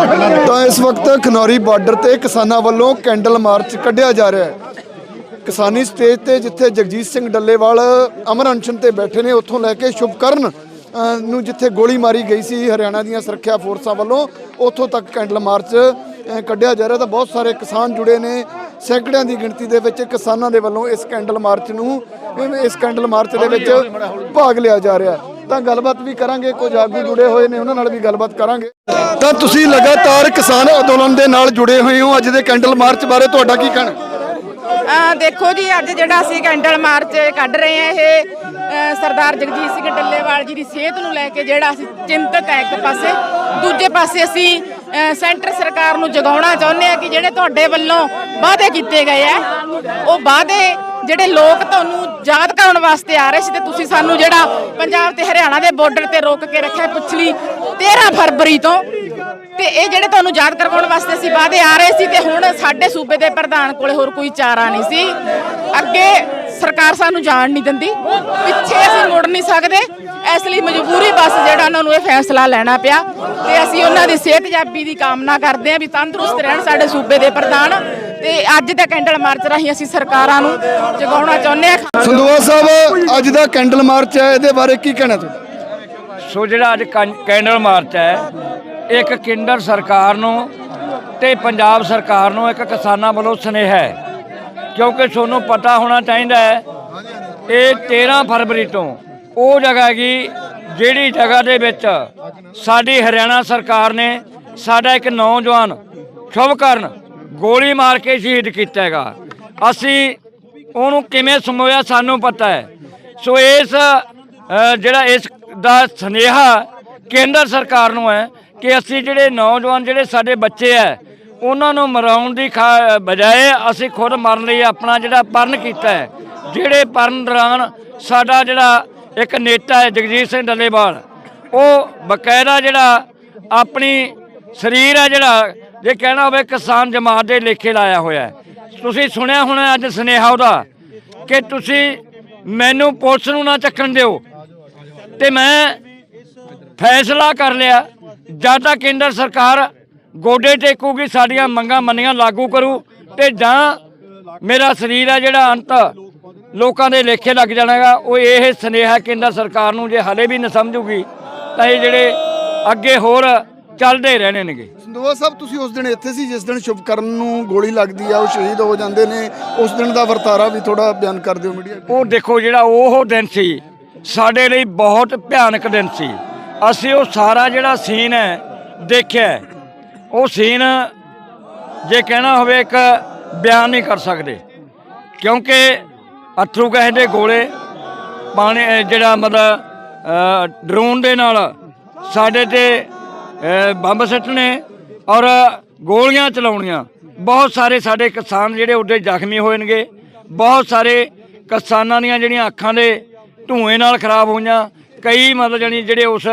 ਤਾਂ ਇਸ ਵਕਤ ਖਨੌਰੀ ਬਾਰਡਰ ਤੇ ਕਿਸਾਨਾਂ ਵੱਲੋਂ ਕੈਂਡਲ ਮਾਰਚ ਕੱਢਿਆ ਜਾ ਰਿਹਾ ਹੈ। ਕਿਸਾਨੀ ਸਟੇਜ ਤੇ ਜਿੱਥੇ ਜਗਜੀਤ ਸਿੰਘ ਡੱਲੇਵਾਲ ਅਮਰ ਅਨਸ਼ਨ ਤੇ ਬੈਠੇ ਨੇ, ਉੱਥੋਂ ਲੈ ਕੇ ਸ਼ੁਭਕਰਨ ਨੂੰ ਜਿੱਥੇ ਗੋਲੀ ਮਾਰੀ ਗਈ ਸੀ ਹਰਿਆਣਾ ਦੀਆਂ ਸੁਰੱਖਿਆ ਫੋਰਸਾਂ ਵੱਲੋਂ, ਉੱਥੋਂ ਤੱਕ ਕੈਂਡਲ ਮਾਰਚ ਕੱਢਿਆ ਜਾ ਰਿਹਾ ਤਾਂ ਬਹੁਤ ਸਾਰੇ ਕਿਸਾਨ ਜੁੜੇ ਨੇ। ਸੈਂਕੜਿਆਂ ਦੀ ਗਿਣਤੀ ਦੇ ਵਿੱਚ ਕਿਸਾਨਾਂ ਦੇ ਵੱਲੋਂ ਇਸ ਕੈਂਡਲ ਮਾਰਚ ਨੂੰ, ਇਸ ਕੈਂਡਲ ਮਾਰਚ ਦੇ ਵਿੱਚ ਭਾਗ ਲਿਆ ਜਾ ਰਿਹਾ ਤਾਂ ਗੱਲਬਾਤ ਵੀ ਕਰਾਂਗੇ ਕੁਝ ਆਗੂ ਜੁੜੇ ਹੋਏ ਨੇ ਉਹਨਾਂ ਨਾਲ ਵੀ ਗੱਲਬਾਤ ਕਰਾਂਗੇ। ਤਾਂ ਤੁਸੀਂ ਲਗਾਤਾਰ ਕਿਸਾਨ ਅੰਦੋਲਨ ਦੇ ਨਾਲ ਜੁੜੇ ਹੋਏ ਹੋ ਅੱਜ ਦੇ ਕੈਂਡਲ ਮਾਰਚ ਬਾਰੇ ਤੁਹਾਡਾ ਕੀ ਕਹਿਣਾ? ਦੇਖੋ ਜੀ ਅੱਜ ਜਿਹੜਾ ਅਸੀਂ ਕੈਂਡਲ ਮਾਰਚ ਕੱਢ ਰਹੇ ਹਾਂ ਇਹ ਸਰਦਾਰ ਜਗਜੀਤ ਸਿੰਘ ਡੱਲੇਵਾਲ ਜੀ ਦੀ ਸਿਹਤ ਨੂੰ ਲੈ ਕੇ ਜਿਹੜਾ ਅਸੀਂ ਚਿੰਤਤ ਹੈ ਇੱਕ ਪਾਸੇ ਦੂਜੇ ਪਾਸੇ ਅਸੀਂ ਸੈਂਟਰ ਸਰਕਾਰ ਨੂੰ ਜਗਾਉਣਾ ਚਾਹੁੰਦੇ ਆ ਕਿ ਜਿਹੜੇ ਤੁਹਾਡੇ ਵੱਲੋਂ ਵਾਅਦੇ ਕੀਤੇ ਗਏ ਆ ਉਹ ਵਾਅਦੇ ਜਿਹੜੇ ਲੋਕ ਤੁਹਾਨੂੰ ਯਾਦ ਕਰਾਉਣ ਵਾਸਤੇ ਆ ਰਹੇ ਸੀ ਤੇ ਤੁਸੀਂ ਸਾਨੂੰ ਜਿਹੜਾ ਪੰਜਾਬ ਤੇ ਹਰਿਆਣਾ ਦੇ ਬਾਰਡਰ ਤੇ ਰੋਕ ਕੇ ਰੱਖਿਆ ਪਿਛਲੀ 13 ਫਰਵਰੀ ਤੋਂ, ਤੇ ਇਹ ਜਿਹੜੇ ਤੁਹਾਨੂੰ ਯਾਦ ਕਰਵਾਉਣ ਵਾਸਤੇ ਅਸੀਂ ਵਾਅਦੇ ਆ ਰਹੇ ਸੀ ਤੇ ਹੁਣ ਸਾਡੇ ਸੂਬੇ ਦੇ ਪ੍ਰਧਾਨ ਕੋਲੇ ਹੋਰ ਕੋਈ ਚਾਰਾ ਨਹੀਂ ਸੀ। ਅੱਗੇ ਸਰਕਾਰ ਸਾਨੂੰ ਜਾਣ ਨਹੀਂ ਦਿੰਦੀ, ਪਿੱਛੇ ਅਸੀਂ ਮੁੜ ਨਹੀਂ ਸਕਦੇ, ਇਸ ਲਈ ਮਜਬੂਰੀ ਬਸ ਜਿਹੜਾ ਉਹਨਾਂ ਨੂੰ ਇਹ ਫੈਸਲਾ ਲੈਣਾ ਪਿਆ ਤੇ ਅਸੀਂ ਉਹਨਾਂ ਦੀ ਸਿਹਤਯਾਬੀ ਦੀ ਕਾਮਨਾ ਕਰਦੇ ਹਾਂ ਵੀ ਤੰਦਰੁਸਤ ਰਹਿਣ ਸਾਡੇ ਸੂਬੇ ਦੇ ਪ੍ਰਧਾਨ। ਤੇ ਅੱਜ ਦਾ ਕੈਂਡਲ ਮਾਰਚ ਰਾਹੀਂ ਅਸੀਂ ਸਰਕਾਰਾਂ ਨੂੰ ਜਗਾਉਣਾ ਚਾਹੁੰਦੇ ਹਾਂ। ਸੰਦੋਆ ਸਾਹਿਬ ਅੱਜ ਦਾ ਕੈਂਡਲ ਮਾਰਚ ਹੈ ਇਹਦੇ ਬਾਰੇ ਕੀ ਕਹਿਣਾ ਤੁਸੀਂ? ਸੋ ਜਿਹੜਾ ਅੱਜ ਕੈਂਡਲ ਮਾਰਚ ਹੈ ਇੱਕ ਕੇਂਦਰ ਸਰਕਾਰ ਨੂੰ ਤੇ ਪੰਜਾਬ ਸਰਕਾਰ ਨੂੰ ਇੱਕ ਕਿਸਾਨਾਂ ਵੱਲੋਂ ਸੁਨੇਹਾ ਹੈ। ਕਿਉਂਕਿ ਤੁਹਾਨੂੰ ਪਤਾ ਹੋਣਾ ਚਾਹੀਦਾ ਹੈ ਇਹ 13 ਫਰਵਰੀ ਤੋਂ ਉਹ ਜਗ੍ਹਾ ਹੈਗੀ ਜਿਹੜੀ ਜਗ੍ਹਾ ਦੇ ਵਿੱਚ ਸਾਡੀ ਹਰਿਆਣਾ ਸਰਕਾਰ ਨੇ ਸਾਡਾ ਇੱਕ ਨੌਜਵਾਨ ਸ਼ੁਭਕਰਨ ਗੋਲੀ ਮਾਰ ਕੇ ਸ਼ਹੀਦ ਕੀਤਾ ਹੈਗਾ। ਅਸੀਂ ਉਹਨੂੰ ਕਿਵੇਂ ਸਮੋਇਆ ਸਾਨੂੰ ਪਤਾ ਹੈ। ਸੋ ਇਸ ਜਿਹੜਾ ਇਸ ਦਾ ਸੁਨੇਹਾ ਕੇਂਦਰ ਸਰਕਾਰ ਨੂੰ ਹੈ ਕਿ ਅਸੀਂ ਜਿਹੜੇ ਨੌਜਵਾਨ, ਜਿਹੜੇ ਸਾਡੇ ਬੱਚੇ ਹੈ, ਉਹਨਾਂ ਨੂੰ ਮਰਾਉਣ ਦੀ ਖਾ- ਬਜਾਏ ਅਸੀਂ ਖੁਦ ਮਰਨ ਲਈ ਆਪਣਾ ਜਿਹੜਾ ਪਰਨ ਕੀਤਾ ਹੈ, ਜਿਹੜੇ ਪਰਨ ਦੌਰਾਨ ਸਾਡਾ ਜਿਹੜਾ ਇੱਕ ਨੇਤਾ ਹੈ ਜਗਜੀਤ ਸਿੰਘ ਡੱਲੇਵਾਲ, ਉਹ ਬਕਾਇਦਾ ਜਿਹੜਾ ਆਪਣੀ ਸਰੀਰ ਹੈ ਜਿਹੜਾ ਜੇ ਕਹਿਣਾ ਹੋਵੇ ਕਿਸਾਨ ਜਮਾਤ ਦੇ ਲੇਖੇ ਲਾਇਆ ਹੋਇਆ ਹੈ। ਤੁਸੀਂ ਸੁਣਿਆ ਹੋਣਾ ਅੱਜ ਸੁਨੇਹਾ ਉਹਦਾ ਕਿ ਤੁਸੀਂ ਮੈਨੂੰ ਪੁਲਿਸ ਨੂੰ ਨਾ ਚੱਕਣ ਦਿਓ। ਤੇ ਮੈਂ ਫੈਸਲਾ ਕਰ ਲਿਆ, ਜਦ ਤੱਕ ਕੇਂਦਰ ਸਰਕਾਰ ਗੋਡੇ ਟੇਕੂਗੀ, ਸਾਡੀਆਂ ਮੰਗਾਂ ਮੰਨੀਆਂ ਲਾਗੂ ਕਰੂ ਤੇ ਜਾਂ ਮੇਰਾ ਸਰੀਰ ਹੈ ਜਿਹੜਾ ਅੰਤ ਲੋਕਾਂ ਦੇ ਲੇਖੇ ਲੱਗ ਜਾਣਾਗਾ, ਉਹ ਇਹ ਸੁਨੇਹਾ ਕੇਂਦਰ ਸਰਕਾਰ ਨੂੰ ਜੇ ਹਲੇ ਵੀ ਨਾ ਸਮਝੂਗੀ, ਤਾਂ ਇਹ ਜਿਹੜੇ ਅੱਗੇ ਹੋਰ ਚੱਲਦੇ ਰਹਿਣੇ ਨੇਗੇ। ਸੰਦੋਆ ਸਾਹਿਬ ਤੁਸੀਂ ਉਸ ਦਿਨ ਇੱਥੇ ਸੀ ਜਿਸ ਦਿਨ ਸ਼ੁਭਕਰਨ ਨੂੰ ਗੋਲੀ ਲੱਗਦੀ ਆ ਉਹ ਸ਼ਹੀਦ ਹੋ ਜਾਂਦੇ ਨੇ। ਉਸ ਦਿਨ ਦਾ ਵਰਤਾਰਾ ਵੀ ਥੋੜਾ ਬਿਆਨ ਕਰ ਦਿਓ ਮੀਡੀਆ ਉਹ ਦੇਖੋ ਜਿਹੜਾ ਉਹ ਦਿਨ ਸੀ ਸਾਡੇ ਲਈ ਬਹੁਤ ਭਿਆਨਕ ਦਿਨ ਸੀ। ਅਸੀਂ ਉਹ ਸਾਰਾ ਜਿਹੜਾ ਸੀਨ ਹੈ ਦੇਖਿਆ। ਉਹ ਸੀਨ ਜੇ ਕਹਿਣਾ ਹੋਵੇ ਇੱਕ ਬਿਆਨ ਨਹੀਂ ਕਰ ਸਕਦੇ। ਕਿਉਂਕਿ ਅਥਰੂ ਗੈਸ ਦੇ ਗੋਲੇ ਪਾਣੀ ਜਿਹੜਾ ਮਤਲਬ ਡਰੋਨ ਦੇ ਨਾਲ ਸਾਡੇ ਤੇ ਬੰਬ ਸੱਟਣੇ ਔਰ ਗੋਲੀਆਂ ਚਲਾਉਣੀਆਂ। ਬਹੁਤ ਸਾਰੇ ਸਾਡੇ ਕਿਸਾਨ ਜਿਹੜੇ ਉੱਡੇ ਜ਼ਖਮੀ ਹੋਣਗੇ। ਬਹੁਤ ਸਾਰੇ ਕਿਸਾਨਾਂ ਦੀਆਂ ਜਿਹੜੀਆਂ ਅੱਖਾਂ ਦੇ ਧੂਏ ਨਾਲ ਖਰਾਬ ਹੋਈਆਂ। ਕਈ ਮਤਲਬ ਜਾਣੀ ਜਿਹੜੇ ਉਸ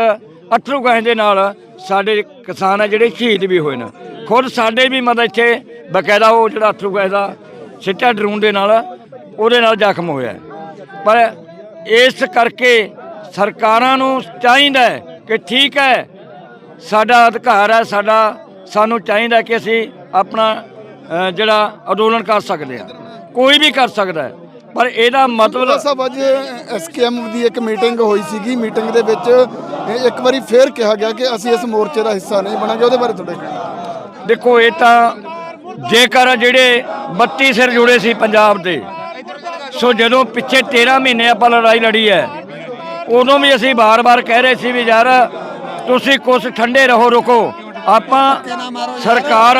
ਅਥਰੂ ਗੈਸ ਦੇ ਨਾਲ ਸਾਡੇ ਕਿਸਾਨ ਆ ਜਿਹੜੇ ਸ਼ਹੀਦ ਵੀ ਹੋਏ ਨੇ। ਖੁਦ ਸਾਡੇ ਵੀ ਮਤਲਬ ਇੱਥੇ ਬਕਾਇਦਾ ਉਹ ਜਿਹੜਾ ਅਥਰੂ ਗੈਸ ਦਾ ਸਿੱਟਾ ਡਰੂਨ ਦੇ ਨਾਲ ਉਹਦੇ ਨਾਲ ਜ਼ਖਮ ਹੋਇਆ ਪਰ ਇਸ ਕਰਕੇ ਸਰਕਾਰਾਂ ਨੂੰ ਚਾਹੀਦਾ ਕਿ ਠੀਕ ਹੈ ਸਾਡਾ ਅਧਿਕਾਰ ਹੈ ਸਾਡਾ ਸਾਨੂੰ ਚਾਹੀਦਾ ਕਿ ਅਸੀਂ ਆਪਣਾ ਜਿਹੜਾ ਅੰਦੋਲਨ ਕਰ ਸਕਦੇ ਹਾਂ। ਕੋਈ ਵੀ ਕਰ ਸਕਦਾ ਹੈ ਪਰ ਇਹਦਾ ਮਤਲਬ ਸਾਹਿਬ ਅੱਜ ਐਸਕੇਐਮ ਦੀ ਇੱਕ ਮੀਟਿੰਗ ਹੋਈ ਸੀਗੀ। ਮੀਟਿੰਗ ਦੇ ਵਿੱਚ ਇੱਕ ਵਾਰੀ ਫੇਰ ਕਿਹਾ ਗਿਆ ਕਿ ਅਸੀਂ ਇਸ ਮੋਰਚੇ ਦਾ ਹਿੱਸਾ ਨਹੀਂ ਬਣਾਂਗੇ। ਉਹਦੇ ਬਾਰੇ ਤੁਹਾਡੇ ਦੇਖੋ ਇਹ ਤਾਂ ਜੇਕਰ ਜਿਹੜੇ 32 ਸਿਰ ਜੁੜੇ ਸੀ ਪੰਜਾਬ ਦੇ ਸੋ ਜਦੋਂ ਪਿੱਛੇ 13 ਮਹੀਨੇ ਆਪਾਂ ਲੜਾਈ ਲੜੀ ਹੈ ਉਦੋਂ ਵੀ ਅਸੀਂ ਬਾਰ-ਬਾਰ ਕਹਿ ਰਹੇ ਸੀ ਵੀ ਯਾਰ ਤੁਸੀਂ ਕੁਛ ਠੰਡੇ ਰਹੋ, ਰੁਕੋ। ਆਪਾਂ ਸਰਕਾਰ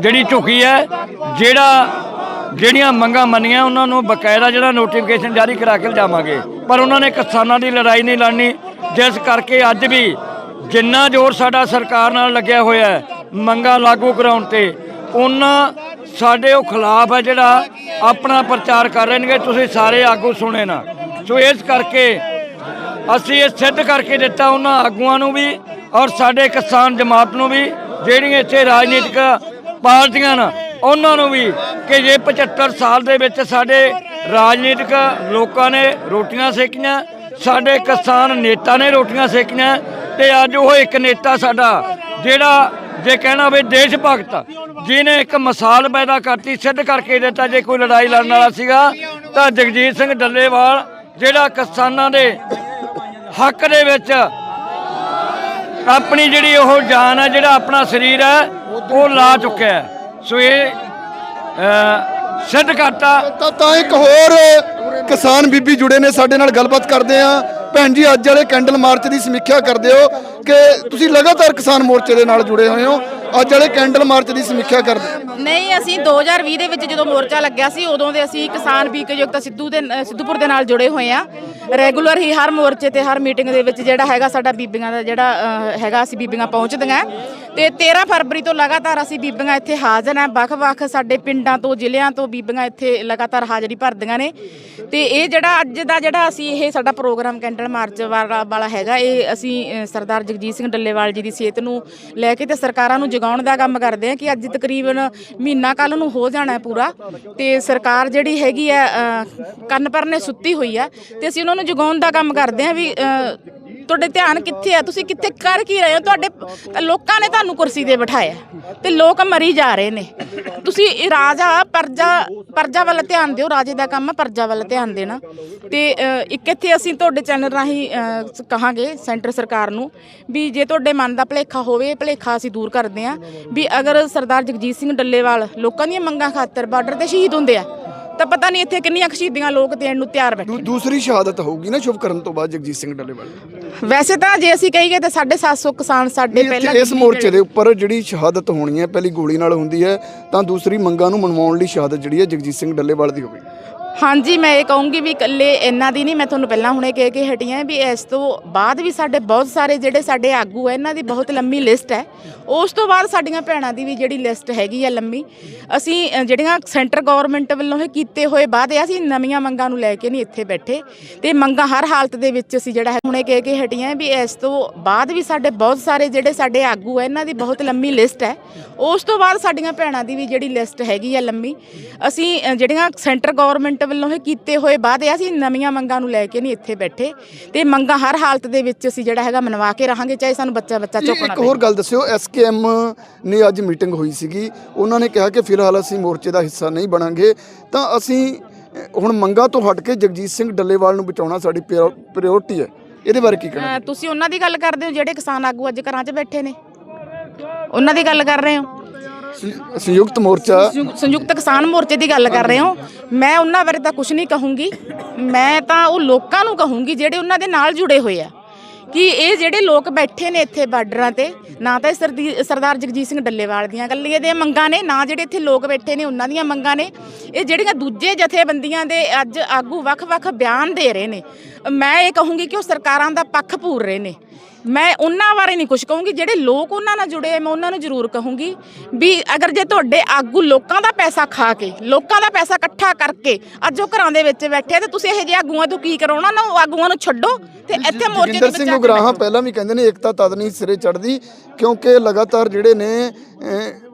ਜਿਹੜੀ ਝੁਕੀ ਹੈ, ਜਿਹੜਾ ਜਿਹੜੀਆਂ ਮੰਗਾਂ ਮੰਨੀਆਂ, ਉਹਨਾਂ ਨੂੰ ਬਕਾਇਦਾ ਜਿਹੜਾ ਨੋਟੀਫਿਕੇਸ਼ਨ ਜਾਰੀ ਕਰਾ ਕੇ ਜਾਵਾਂਗੇ ਪਰ ਉਹਨਾਂ ਨੇ ਕਿਸਾਨਾਂ ਦੀ ਲੜਾਈ ਨਹੀਂ ਲੜਨੀ। ਜਿਸ ਕਰਕੇ ਅੱਜ ਵੀ ਜਿੰਨਾ ਜ਼ੋਰ ਸਾਡਾ ਸਰਕਾਰ ਨਾਲ ਲੱਗਿਆ ਹੋਇਆ ਹੈ, ਮੰਗਾਂ ਲਾਗੂ ਕਰਾਉਣ ਤੇ, ਉਹਨਾਂ ਸਾਡੇ ਉਹ ਖਿਲਾਫ ਹੈ ਜਿਹੜਾ ਆਪਣਾ ਪ੍ਰਚਾਰ ਕਰ ਰਹੇ ਨੇਗੇ। ਤੁਸੀਂ ਸਾਰੇ ਆਗੂ ਸੁਣੇ ਨਾ। ਸੋ ਇਸ ਕਰਕੇ ਅਸੀਂ ਇਹ ਸਿੱਧ ਕਰਕੇ ਦਿੱਤਾ ਉਹਨਾਂ ਆਗੂਆਂ ਨੂੰ ਵੀ ਔਰ ਸਾਡੇ ਕਿਸਾਨ ਜਮਾਤ ਨੂੰ ਵੀ, ਜਿਹੜੀਆਂ ਇੱਥੇ ਰਾਜਨੀਤਿਕ ਪਾਰਟੀਆਂ ਨੇ, ਉਹਨਾਂ ਨੂੰ ਵੀ ਕਿ ਜੇ 75 ਸਾਲ ਦੇ ਵਿੱਚ ਸਾਡੇ ਰਾਜਨੀਤਿਕ ਲੋਕਾਂ ਨੇ ਰੋਟੀਆਂ ਸੇਕੀਆਂ, ਸਾਡੇ ਕਿਸਾਨ ਨੇਤਾ ਨੇ ਰੋਟੀਆਂ ਸੇਕੀਆਂ ਤੇ ਅੱਜ ਉਹ ਇੱਕ ਨੇਤਾ ਸਾਡਾ ਜਿਹੜਾ ਜੇ ਕਹਿਣਾ ਵੀ ਦੇਸ਼ ਭਗਤ, ਜਿਹਨੇ ਇੱਕ ਮਿਸਾਲ ਪੈਦਾ ਕਰਤੀ, ਸਿੱਧ ਕਰਕੇ ਦਿੱਤਾ ਜੇ ਕੋਈ ਲੜਾਈ ਲੜਨ ਵਾਲਾ ਸੀਗਾ, ਤਾਂ ਜਗਜੀਤ ਸਿੰਘ ਡੱਲੇਵਾਲ ਜਿਹੜਾ ਕਿਸਾਨਾਂ ਦੇ ਹੱਕ ਦੇ ਵਿੱਚ। ਆਪਣੀ ਜਿਹੜੀ ਉਹ ਜਾਨ ਹੈ ਜਿਹੜਾ ਆਪਣਾ ਸਰੀਰ ਹੈ ਉਹ ਲਾ ਚੁੱਕਿਆ ਹੈ। ਸੋ ਇਹ ਸਿੱਧ ਕਰਤਾ ਤਾਂ ਤਾਂ ਇੱਕ ਹੋਰ ਕਿਸਾਨ ਬੀਬੀ ਜੁੜੇ ਨੇ, ਸਾਡੇ ਨਾਲ ਗੱਲਬਾਤ ਕਰਦੇ ਆ। ਭੈਣ ਜੀ, ਅੱਜ ਵਾਲੇ ਕੈਂਡਲ ਮਾਰਚ ਦੀ ਸਮੀਖਿਆ ਕਰਦੇ ਹੋ ਕਿ ਤੁਸੀਂ ਲਗਾਤਾਰ ਕਿਸਾਨ ਮੋਰਚੇ ਦੇ ਨਾਲ ਜੁੜੇ ਹੋਏ ਹੋ। ਅੱਜ ਵਾਲੇ ਕੈਂਡਲ ਮਾਰਚ ਦੀ ਸਮੀਖਿਆ ਕਰਦੇ ਨਹੀਂ ਅਸੀਂ 2020 ਦੇ ਵਿੱਚ ਜਦੋਂ ਮੋਰਚਾ ਲੱਗਿਆ ਸੀ ਉਦੋਂ ਦੇ ਅਸੀਂ ਕਿਸਾਨ ਬੀਕ ਯੁਕਤ ਸਿੱਧੂ ਦੇ ਸਿੱਧੂਪੁਰ ਦੇ ਨਾਲ ਜੁੜੇ ਹੋਏ ਆ ਰੈਗੂਲਰ ਹੀ ਹਰ ਮੋਰਚੇ ਤੇ ਹਰ ਮੀਟਿੰਗ ਦੇ ਵਿੱਚ ਜਿਹੜਾ ਹੈਗਾ ਸਾਡਾ ਬੀਬੀਆਂ ਦਾ ਜਿਹੜਾ ਅ, ਹੈਗਾ ਅਸੀਂ ਬੀਬੀਆਂ ਪਹੁੰਚਦੀਆਂ। ਤੇ 13 ਫਰਵਰੀ ਤੋਂ ਲਗਾਤਾਰ ਅਸੀਂ ਬੀਬੀਆਂ ਇੱਥੇ ਹਾਜ਼ਰ ਹਾਂ। ਵੱਖ-ਵੱਖ ਸਾਡੇ ਪਿੰਡਾਂ ਤੋਂ ਜ਼ਿਲ੍ਹਿਆਂ ਤੋਂ ਬੀਬੀਆਂ ਇੱਥੇ ਲਗਾਤਾਰ ਹਾਜ਼ਰੀ ਭਰਦੀਆਂ ਨੇ। ਤੇ ਇਹ ਜਿਹੜਾ ਅੱਜ ਦਾ ਜਿਹੜਾ ਅਸੀਂ ਇਹ ਸਾਡਾ ਪ੍ਰੋਗਰਾਮ ਕੈਂਡਲ ਮਾਰਚ ਵਾਲਾ ਵਾਲਾ ਹੈਗਾ ਇਹ ਅਸੀਂ ਸਰਦਾਰ ਜਗਜੀਤ ਸਿੰਘ ਡੱਲੇਵਾਲ ਜੀ ਦੀ ਸਿਹਤ ਨੂੰ ਲੈ ਕੇ ਤੇ ਸਰਕਾਰਾਂ ਨੂੰ ਜਗਾਉਣ ਦਾ ਕੰਮ ਕਰਦੇ ਆ ਕਿ ਅੱਜ ਤਕਰੀਬਨ ਮਹੀਨਾ ਕੱਲ ਨੂੰ ਹੋ ਜਾਣਾ ਪੂਰਾ। ਤੇ ਸਰਕਾਰ ਜਿਹੜੀ ਹੈਗੀ ਆ ਅ, ਕੰਨ ਪਰਨੇ ਸੁੱਤੀ ਹੋਈ ਆ ਤੇ ਅਸੀਂ ਉਹਨਾਂ ਨੂੰ ਜਗਾਉਣ ਦਾ ਕੰਮ ਕਰਦੇ ਆ ਵੀ ਤੁਹਾਡੇ ਧਿਆਨ ਕਿੱਥੇ ਆ? ਤੁਸੀਂ ਕਿੱਥੇ ਕਰ ਕੀ ਰਹੇ ਹੋ? ਤੁਹਾਡੇ ਤਾਂ ਲੋਕਾਂ ਨੇ ਤੁਹਾਨੂੰ ਕੁਰਸੀ ਤੇ ਬਿਠਾਇਆ। ਤੇ ਲੋਕ ਮਰੀ ਜਾ ਰਹੇ ਨੇ। ਤੁਸੀਂ ਰਾਜਾ ਪਰਜਾ ਪਰਜਾ ਵੱਲ ਧਿਆਨ ਦਿਓ, ਰਾਜੇ ਦਾ ਕੰਮ ਹੈ ਪਰਜਾ ਵੱਲ ਧਿਆਨ ਦੇਣਾ। ਤੇ ਇੱਕ ਇੱਥੇ ਅਸੀਂ ਤੁਹਾਡੇ ਚੈਨਲ ਰਾਹੀਂ ਕਹਾਂਗੇ ਸੈਂਟਰ ਸਰਕਾਰ ਨੂੰ ਵੀ ਜੇ ਤੁਹਾਡੇ ਮਨ ਦਾ ਭਲੇਖਾ ਹੋਵੇ ਇਹ ਭਲੇਖਾ ਅਸੀਂ ਦੂਰ ਕਰਦੇ ਹਾਂ ਵੀ ਅਗਰ ਸਰਦਾਰ ਜਗਜੀਤ ਸਿੰਘ ਡੱਲੇਵਾਲ ਲੋਕਾਂ ਦੀਆਂ ਮੰਗਾਂ ਖਾਤਰ ਬਾਰਡਰ ਤੇ ਸ਼ਹੀਦ ਹੁੰਦੇ ਆ ਤਾਂ ਪਤਾ ਨਹੀਂ ਇੱਥੇ ਕਿੰਨੀਆਂ ਕੁ ਸ਼ਹੀਦੀਆਂ ਲੋਕ ਦੇਣ ਨੂੰ ਤਿਆਰ ਬੈਠੇ ਦੂ- ਦੂਸਰੀ ਸ਼ਹਾਦਤ ਹੋਊਗੀ ਨਾ ਸ਼ੁਭ ਕਰਨ ਤੋਂ ਬਾਅਦ ਜਗਜੀਤ ਸਿੰਘ ਡੱਲੇਵਾਲ ਦੀ। ਵੈਸੇ ਤਾਂ ਜੇ ਅਸੀਂ ਕਹੀਏ ਤਾਂ 750 ਕਿਸਾਨ ਸਾਡੇ ਨਹੀਂ, ਪਹਿਲਾਂ ਇੱਥੇ ਇਸ ਮੋਰਚੇ ਦੇ ਉੱਪਰ ਜਿਹੜੀ ਸ਼ਹਾਦਤ ਹੋਣੀ ਹੈ ਪਹਿਲੀ ਗੋਲੀ ਨਾਲ ਹੁੰਦੀ ਹੈ ਤਾਂ ਦੂਸਰੀ ਮੰਗਾਂ ਨੂੰ ਮਨਵਾਉਣ ਲਈ ਸ਼ਹਾਦਤ ਜਿਹੜੀ ਹੈ ਜਗਜੀਤ ਸਿੰਘ ਡੱਲੇਵਾਲ ਦੀ ਹੋਵੇਗੀ ਹਾਂਜੀ, ਮੈਂ ਇਹ ਕਹੂੰਗੀ ਵੀ ਇਕੱਲੇ ਇਹਨਾਂ ਦੀ ਨਹੀਂ, ਮੈਂ ਤੁਹਾਨੂੰ ਪਹਿਲਾਂ ਹੁਣੇ ਕਹਿ ਕੇ ਹਟੀਆਂ ਵੀ ਇਸ ਤੋਂ ਬਾਅਦ ਵੀ ਸਾਡੇ ਬਹੁਤ ਸਾਰੇ ਜਿਹੜੇ ਸਾਡੇ ਆਗੂ ਹੈ ਇਹਨਾਂ ਦੀ ਬਹੁਤ ਲੰਮੀ ਲਿਸਟ ਹੈ। ਉਸ ਤੋਂ ਬਾਅਦ ਸਾਡੀਆਂ ਭੈਣਾਂ ਦੀ ਵੀ ਜਿਹੜੀ ਲਿਸਟ ਹੈਗੀ ਹੈ ਲੰਮੀ, ਅਸੀਂ ਜਿਹੜੀਆਂ ਸੈਂਟਰ ਗਵਰਨਮੈਂਟ ਵੱਲੋਂ ਇਹ ਕੀਤੇ ਹੋਏ ਬਾਅਦ ਇਹ ਅਸੀਂ ਨਵੀਆਂ ਮੰਗਾਂ ਨੂੰ ਲੈ ਕੇ ਨਹੀਂ ਇੱਥੇ ਬੈਠੇ। ਤੇ ਮੰਗਾਂ ਹਰ ਹਾਲਤ ਦੇ ਵਿੱਚ ਅਸੀਂ ਜਿਹੜਾ ਹੈ ਹੁਣੇ ਕਹਿ ਕੇ ਹਟੀਆਂ ਵੀ ਇਸ ਤੋਂ ਬਾਅਦ ਵੀ ਸਾਡੇ ਬਹੁਤ ਸਾਰੇ ਜਿਹੜੇ ਸਾਡੇ ਆਗੂ ਹੈ ਇਹਨਾਂ ਦੀ ਬਹੁਤ ਲੰਮੀ ਲਿਸਟ ਹੈ। ਉਸ ਤੋਂ ਬਾਅਦ ਸਾਡੀਆਂ ਭੈਣਾਂ ਦੀ ਵੀ ਜਿਹੜੀ ਲਿਸਟ ਹੈਗੀ ਆ ਲੰਮੀ, ਅਸੀਂ ਜਿਹੜੀਆਂ ਸੈਂਟਰ ਗਵਰਨਮੈਂਟ ਵੱਲੋਂ ਇਹ ਕੀਤੇ ਹੋਏ ਵਾਅਦੇ ਆ ਅਸੀਂ ਨਵੀਆਂ ਮੰਗਾਂ ਨੂੰ ਲੈ ਕੇ ਨਹੀਂ ਇੱਥੇ ਬੈਠੇ। ਤੇ ਮੰਗਾਂ ਹਰ ਹਾਲਤ ਦੇ ਵਿੱਚ ਅਸੀਂ ਜਿਹੜਾ ਹੈਗਾ ਮਨਵਾ ਕੇ ਰਹਾਂਗੇ ਚਾਹੇ ਸਾਨੂੰ ਬੱਚਾ ਬੱਚਾ ਚੁੱਕਣਾ ਇੱਕ ਹੋਰ ਗੱਲ ਦੱਸਿਓ ਐਸਕੇਐਮ ਨੇ ਅੱਜ ਮੀਟਿੰਗ ਹੋਈ ਸੀਗੀ। ਉਹਨਾਂ ਨੇ ਕਿਹਾ ਕਿ ਫਿਲਹਾਲ ਅਸੀਂ ਮੋਰਚੇ ਦਾ ਹਿੱਸਾ ਨਹੀਂ ਬਣਾਂਗੇ। ਤਾਂ ਅਸੀਂ ਹੁਣ ਮੰਗਾਂ ਤੋਂ ਹਟ ਕੇ ਜਗਜੀਤ ਸਿੰਘ ਡੱਲੇਵਾਲ ਨੂੰ ਬਚਾਉਣਾ ਸਾਡੀ ਪ੍ਰਾਇੋਰਟੀ ਹੈ। ਇਹਦੇ ਬਾਰੇ ਕੀ ਕਹਿਣਾ ਤੁਸੀਂ ਉਹਨਾਂ ਦੀ ਗੱਲ ਕਰਦੇ ਹੋ ਜਿਹੜੇ ਕਿਸਾਨ ਆਗੂ ਅੱਜ ਘਰਾਂ 'ਚ ਬੈਠੇ ਨੇ? ਉਹਨਾਂ ਦੀ ਗੱਲ ਕਰ ਰਹੇ ਹੋ? ਸੰਯੁ- ਸੰਯੁਕਤ ਮੋਰਚਾ। ਸੰਯੁ- ਸੰਯੁਕਤ ਕਿਸਾਨ ਮੋਰਚੇ ਦੀ ਗੱਲ ਕਰ ਰਹੇ ਹੋ। ਮੈਂ ਉਹਨਾਂ ਬਾਰੇ ਤਾਂ ਕੁਝ ਨਹੀਂ ਕਹੂੰਗੀ। ਮੈਂ ਤਾਂ ਉਹ ਲੋਕਾਂ ਨੂੰ ਕਹੂੰਗੀ ਜਿਹੜੇ ਉਹਨਾਂ ਦੇ ਨਾਲ ਜੁੜੇ ਹੋਏ ਆ। ਕਿ ਇਹ ਜਿਹੜੇ ਲੋਕ ਬੈਠੇ ਨੇ ਇੱਥੇ ਬਾਰਡਰਾਂ ਤੇ, ਨਾ ਤਾਂ ਇਹ ਸਰਦੀ- ਸਰਦਾਰ ਜਗਜੀਤ ਸਿੰਘ ਡੱਲੇਵਾਲ ਦੀਆਂ ਗੱਲੀਆਂ ਦੀਆਂ ਮੰਗਾਂ ਨੇ, ਨਾ ਜਿਹੜੇ ਇੱਥੇ ਲੋਕ ਬੈਠੇ ਨੇ ਉਹਨਾਂ ਦੀਆਂ ਮੰਗਾਂ ਨੇ। ਇਹ ਜਿਹੜੀਆਂ ਦੂਜੇ ਜਥੇਬੰਦੀਆਂ ਦੇ ਅੱਜ ਆਗੂ ਵੱਖ-ਵੱਖ ਬਿਆਨ ਦੇ ਰਹੇ ਨੇ। ਮੈਂ ਇਹ ਕਹੂੰਗੀ ਕਿ ਉਹ ਸਰਕਾਰਾਂ ਦਾ ਪੱਖ ਪੂਰ ਰਹੇ ਨੇ। ਮੈਂ ਉਹਨਾਂ ਬਾਰੇ ਨਹੀਂ ਕੁਝ ਕਹੂੰਗੀ ਜਿਹੜੇ ਲੋਕ ਉਹਨਾਂ ਨਾਲ ਜੁੜੇ ਆ ਮੈਂ ਉਹਨਾਂ ਨੂੰ ਜ਼ਰੂਰ ਕਹੂੰਗੀ ਵੀ ਅਗਰ ਜੇ ਤੁਹਾਡੇ ਆਗੂ ਲੋਕਾਂ ਦਾ ਪੈਸਾ ਖਾ ਕੇ ਲੋਕਾਂ ਦਾ ਪੈਸਾ ਇਕੱਠਾ ਕਰਕੇ ਅੱਜ ਉਹ ਘਰਾਂ ਦੇ ਵਿੱਚ ਬੈਠੇ ਤੇ ਤੁਸੀਂ ਇਹੋ ਜਿਹੇ ਆਗੂਆਂ ਤੋਂ ਕੀ ਕਰਾਉਣਾ? ਨਾ ਉਹ ਆਗੂਆਂ ਨੂੰ ਛੱਡੋ ਤੇ ਇੱਥੇ ਮੋਰਚੇ ਦੇ ਵਿੱਚ ਸਿੰਘ ਉਗਰਾਹਾਂ ਪਹਿਲਾਂ ਵੀ ਕਹਿੰਦੇ ਨੇ ਏਕਤਾ ਤਦ ਨਹੀਂ ਸਿਰੇ ਚੜਦੀ ਕਿਉਂਕਿ ਲਗਾਤਾਰ ਜਿਹੜੇ ਨੇ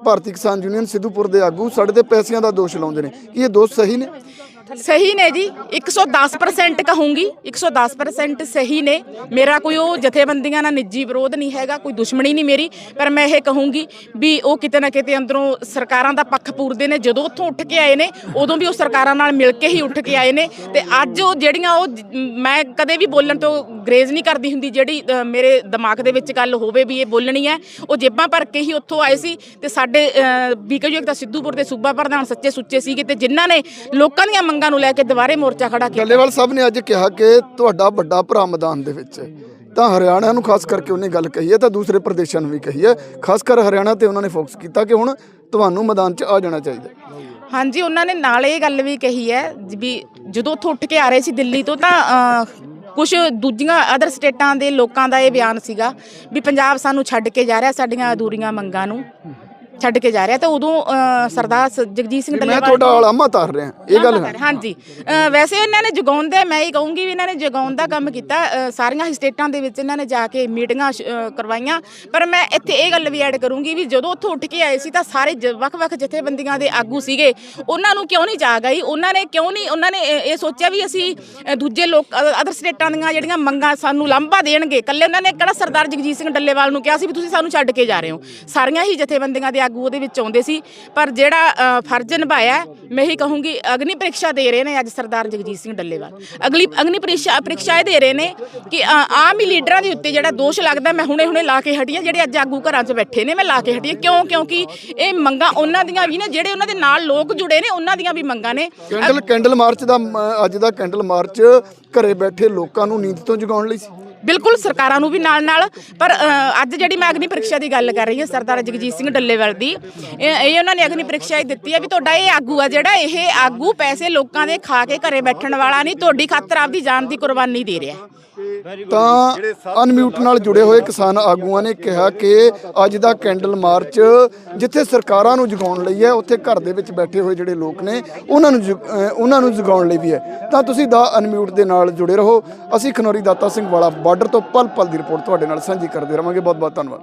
ਭਾਰਤੀ ਕਿਸਾਨ ਯੂਨੀਅਨ ਸਿੱਧੂਪੁਰ ਦੇ ਆਗੂ ਸਾਡੇ ਤੇ ਪੈਸਿਆਂ ਦਾ ਦੋਸ਼ ਲਾਉਂਦੇ ਨੇ। ਕੀ ਇਹ ਦੋਸ਼ ਸਹੀ ਨੇ? ਸਹੀ ਨੇ ਜੀ। 110% ਕਹੂੰਗੀ। 110% ਸਹੀ ਨੇ। ਮੇਰਾ ਕੋਈ ਉਹ ਜਥੇਬੰਦੀਆਂ ਨਾਲ ਨਿੱਜੀ ਵਿਰੋਧ ਨਹੀਂ ਹੈਗਾ, ਕੋਈ ਦੁਸ਼ਮਣੀ ਨਹੀਂ ਮੇਰੀ। ਪਰ ਮੈਂ ਇਹ ਕਹੂੰਗੀ ਵੀ ਉਹ ਕਿਤੇ ਨਾ ਕਿਤੇ ਅੰਦਰੋਂ ਸਰਕਾਰਾਂ ਦਾ ਪੱਖ ਪੂਰਦੇ ਨੇ। ਜਦੋਂ ਉੱਥੋਂ ਉੱਠ ਕੇ ਆਏ ਨੇ, ਉਦੋਂ ਵੀ ਉਹ ਸਰਕਾਰਾਂ ਨਾਲ ਮਿਲ ਕੇ ਹੀ ਉੱਠ ਕੇ ਆਏ ਨੇ। ਤੇ ਅੱਜ ਉਹ ਜਿਹੜੀਆਂ ਉਹ ਮੈਂ ਕਦੇ ਵੀ ਬੋਲਣ ਤੋਂ ਗਰੇਜ਼ ਨਹੀਂ ਕਰਦੀ ਹੁੰਦੀ ਜਿਹੜੀ ਮੇਰੇ ਦਿਮਾਗ ਦੇ ਵਿੱਚ ਗੱਲ ਹੋਵੇ ਵੀ ਇਹ ਬੋਲਣੀ ਹੈ। ਉਹ ਜੇਬਾਂ ਭਰ ਕੇ ਹੀ ਉੱਥੋਂ ਆਏ ਸੀ ਤੇ ਸਾਡੇ ਬੀਕੇਯੂ ਇੱਕ ਤਾਂ ਸਿੱਧੂਪੁਰ ਦੇ ਸੂਬਾ ਪ੍ਰਧਾਨ ਸੱਚੇ ਸੁੱਚੇ ਸੀਗੇ ਤੇ ਜਿਨ੍ਹਾਂ ਨੇ ਲੋਕਾਂ ਦੀਆਂ ਮੰਗਾਂ ਨੂੰ ਲੈ ਕੇ ਦੁਬਾਰੇ ਮੋਰਚਾ ਖੜਾ ਕੀਤਾ। ਡੱਲੇਵਾਲ ਸਾਹਿਬ ਨੇ ਅੱਜ ਕਿਹਾ ਕਿ ਤੁਹਾਡਾ ਵੱਡਾ ਭਰਾ ਮੈਦਾਨ ਦੇ ਵਿੱਚ ਹੈ। ਤਾਂ ਹਰਿਆਣਾ ਨੂੰ ਖਾਸ ਕਰਕੇ ਉਹਨੇ ਗੱਲ ਕਹੀ ਹੈ ਤਾਂ ਦੂਸਰੇ ਪ੍ਰਦੇਸ਼ਾਂ ਨੂੰ ਵੀ ਕਹੀ ਹੈ। ਖਾਸ ਕਰ ਹਰਿਆਣਾ ਤੇ ਉਹਨਾਂ ਨੇ ਫੋਕਸ ਕੀਤਾ ਕਿ ਹੁਣ ਤੁਹਾਨੂੰ ਮੈਦਾਨ 'ਚ ਆ ਜਾਣਾ ਚਾਹੀਦਾ ਹਾਂਜੀ ਉਹਨਾਂ ਨੇ ਨਾਲ ਇਹ ਗੱਲ ਵੀ ਕਹੀ ਹੈ ਵੀ ਜਦੋਂ ਉੱਥੋਂ ਉੱਠ ਕੇ ਆ ਰਹੇ ਸੀ ਦਿੱਲੀ ਤੋਂ ਤਾਂ ਕੁਝ ਦੂਜੀਆਂ ਅਦਰ ਸਟੇਟਾਂ ਦੇ ਲੋਕਾਂ ਦਾ ਇਹ ਬਿਆਨ ਸੀਗਾ ਵੀ ਪੰਜਾਬ ਸਾਨੂੰ ਛੱਡ ਕੇ ਜਾ ਰਿਹਾ ਸਾਡੀਆਂ ਅਧੂਰੀਆਂ ਮੰਗਾਂ ਨੂੰ। ਛੱਡ ਕੇ ਜਾ ਰਿਹਾ ਤੇ ਉਦੋਂ ਅ, ਸਰਦਾਰ ਸ- ਜਗਜੀਤ ਸਿੰਘ ਮੈਂ ਤੁਹਾਡਾ ਆਲਾਮਾ ਤਾਰ ਰਿਹਾ ਇਹ ਗੱਲ ਹੈ ਹਾਂਜੀ। ਅ, ਵੈਸੇ ਇਹਨਾਂ ਨੇ ਜਗਾਉਣ ਦਾ ਮੈਂ ਇਹ ਕਹੂੰਗੀ ਵੀ ਇਹਨਾਂ ਨੇ ਜਗਾਉਣ ਦਾ ਕੰਮ ਕੀਤਾ ਅ, ਸਾਰੀਆਂ ਹੀ ਸਟੇਟਾਂ ਦੇ ਵਿੱਚ ਇਹਨਾਂ ਨੇ ਜਾ ਕੇ ਮੀਟਿੰਗਾਂ ਸ਼- ਅ, ਕਰਵਾਈਆਂ। ਪਰ ਮੈਂ ਇੱਥੇ ਇਹ ਗੱਲ ਵੀ ਐਡ ਕਰੂੰਗੀ ਵੀ ਜਦੋਂ ਉੱਥੋਂ ਉੱਠ ਕੇ ਆਏ ਸੀ ਤਾਂ ਸਾਰੇ ਜ- ਵੱਖ-ਵੱਖ ਜਥੇਬੰਦੀਆਂ ਦੇ ਆਗੂ ਸੀਗੇ। ਉਹਨਾਂ ਨੂੰ ਕਿਉਂ ਨਹੀਂ ਜਾਗ ਆਈ? ਉਹਨਾਂ ਨੇ ਕਿਉਂ ਨਹੀਂ ਉਹਨਾਂ ਨੇ ਇਹ ਇਹ ਸੋਚਿਆ ਵੀ ਅਸੀਂ ਅ, ਦੂਜੇ ਲੋਕ ਅਦਰ ਸਟੇਟਾਂ ਦੀਆਂ ਜਿਹੜੀਆਂ ਮੰਗਾਂ ਸਾਨੂੰ ਲਾਂਭਾ ਦੇਣਗੇ ਕੱਲੇ ਉਹਨਾਂ ਨੇ ਕਿਹੜਾ ਸਰਦਾਰ ਜਗਜੀਤ ਸਿੰਘ ਡੱਲੇਵਾਲ ਨੂੰ ਕਿਹਾ ਸੀ ਵੀ ਤੁਸੀਂ ਸਾਨੂੰ ਛੱਡ ਕੇ ਜਾ ਰਹੇ ਹੋ? ਸਾਰੀਆਂ ਹੀ ਜਥੇਬੰਦੀਆਂ ਦੇ ਆਗੂ ਉਹਦੇ ਵਿੱਚ ਆਉਂਦੇ ਸੀ। ਪਰ ਜਿਹੜਾ ਫਰਜ਼ ਨਿਭਾਇਆ, ਮੈਂ ਹੀ ਕਹੂੰਗੀ, ਅਗਨੀ ਪ੍ਰੀਖਿਆ ਦੇ ਰਹੇ ਨੇ ਅੱਜ ਸਰਦਾਰ ਜਗਜੀਤ ਸਿੰਘ ਡੱਲੇਵਾਲ। ਅਗਲੀ, ਅਗਨੀ ਪ੍ਰੀਖਿਆ ਪ੍ਰੀਖਿਆ ਇਹ ਦੇ ਰਹੇ ਨੇ ਕਿ ਆਮ ਹੀ ਲੀਡਰਾਂ ਦੇ ਉੱਤੇ ਜਿਹੜਾ ਦੋਸ਼ ਲੱਗਦਾ, ਮੈਂ ਹੁਣੇ ਹੁਣੇ ਲਾ ਕੇ ਹਟੀ ਹਾਂ, ਜਿਹੜੇ ਅੱਜ ਆਗੂ ਘਰਾਂ 'ਚ ਬੈਠੇ ਨੇ, ਮੈਂ ਲਾ ਕੇ ਹਟੀ ਹਾਂ। ਕਿਉਂ? ਕਿਉਂਕਿ ਇਹ ਮੰਗਾਂ ਉਹਨਾਂ ਦੀਆਂ ਵੀ ਨੇ, ਜਿਹੜੇ ਉਹਨਾਂ ਦੇ ਨਾਲ ਲੋਕ ਜੁੜੇ ਨੇ, ਉਹਨਾਂ ਦੀਆਂ ਵੀ ਮੰਗਾਂ ਨੇ। ਕੈਂਡਲ ਕੈਂਡਲ ਮਾਰਚ ਦਾ ਅੱਜ ਦਾ ਕੈਂਡਲ ਮਾਰਚ ਘਰੇ ਬੈਠੇ ਲੋਕਾਂ ਨੂੰ ਨੀਂਦ ਤੋਂ ਜਗਾਉਣ ਲਈ ਸੀ। ਬਿਲਕੁਲ ਸਰਕਾਰਾਂ ਨੂੰ ਵੀ ਨਾਲ ਨਾਲ, ਪਰ ਅੱਜ ਜਿਹੜੀ ਮੈਂ ਅਗਨੀ ਪ੍ਰੀਖਿਆ ਦੀ ਗੱਲ ਕਰ ਰਹੀ ਹਾਂ ਸਰਦਾਰ ਜਗਜੀਤ ਸਿੰਘ ਡੱਲੇਵਾਲ ਦੀ ਇਹ ਉਹਨਾਂ ਨੇ ਅਗਨੀ ਪ੍ਰੀਖਿਆ ਹੀ ਦਿੱਤੀ ਹੈ ਵੀ ਤੁਹਾਡਾ ਇਹ ਆਗੂ ਆ ਜਿਹੜਾ ਇਹ ਆਗੂ ਪੈਸੇ ਲੋਕਾਂ ਦੇ ਖਾ ਕੇ ਘਰੇ ਬੈਠਣ ਵਾਲਾ ਨਹੀਂ, ਤੁਹਾਡੀ ਖਾਤਰ ਆਪਦੀ ਜਾਨ ਦੀ ਕੁਰਬਾਨੀ ਦੇ ਰਿਹਾ। ਤਾਂ ਅਨਮਿਊਟ ਨਾਲ ਜੁੜੇ ਹੋਏ ਕਿਸਾਨ ਆਗੂਆਂ ਨੇ ਕਿਹਾ ਕਿ ਅੱਜ ਦਾ ਕੈਂਡਲ ਮਾਰਚ ਜਿੱਥੇ ਸਰਕਾਰਾਂ ਨੂੰ ਜਗਾਉਣ ਲਈ ਹੈ, ਉੱਥੇ ਘਰ ਦੇ ਵਿੱਚ ਬੈਠੇ ਹੋਏ ਜਿਹੜੇ ਲੋਕ ਨੇ, ਉਹਨਾਂ ਨੂੰ ਜਗ- ਉਹਨਾਂ ਨੂੰ ਜਗਾਉਣ ਲਈ ਵੀ ਹੈ। ਤਾਂ ਤੁਸੀਂ ਦਾ ਅਨਮਿਊਟ ਦੇ ਨਾਲ ਜੁੜੇ ਰਹੋ। ਅਸੀਂ ਖਨੌਰੀ ਦਾਤਾ ਸਿੰਘ ਵਾਲਾ ਬਾਰਡਰ ਤੋਂ ਪਲ ਪਲ ਦੀ ਰਿਪੋਰਟ ਤੁਹਾਡੇ ਨਾਲ ਸਾਂਝੀ ਕਰਦੇ ਰਵਾਂਗੇ। ਬਹੁਤ ਬਹੁਤ ਧੰਨਵਾਦ।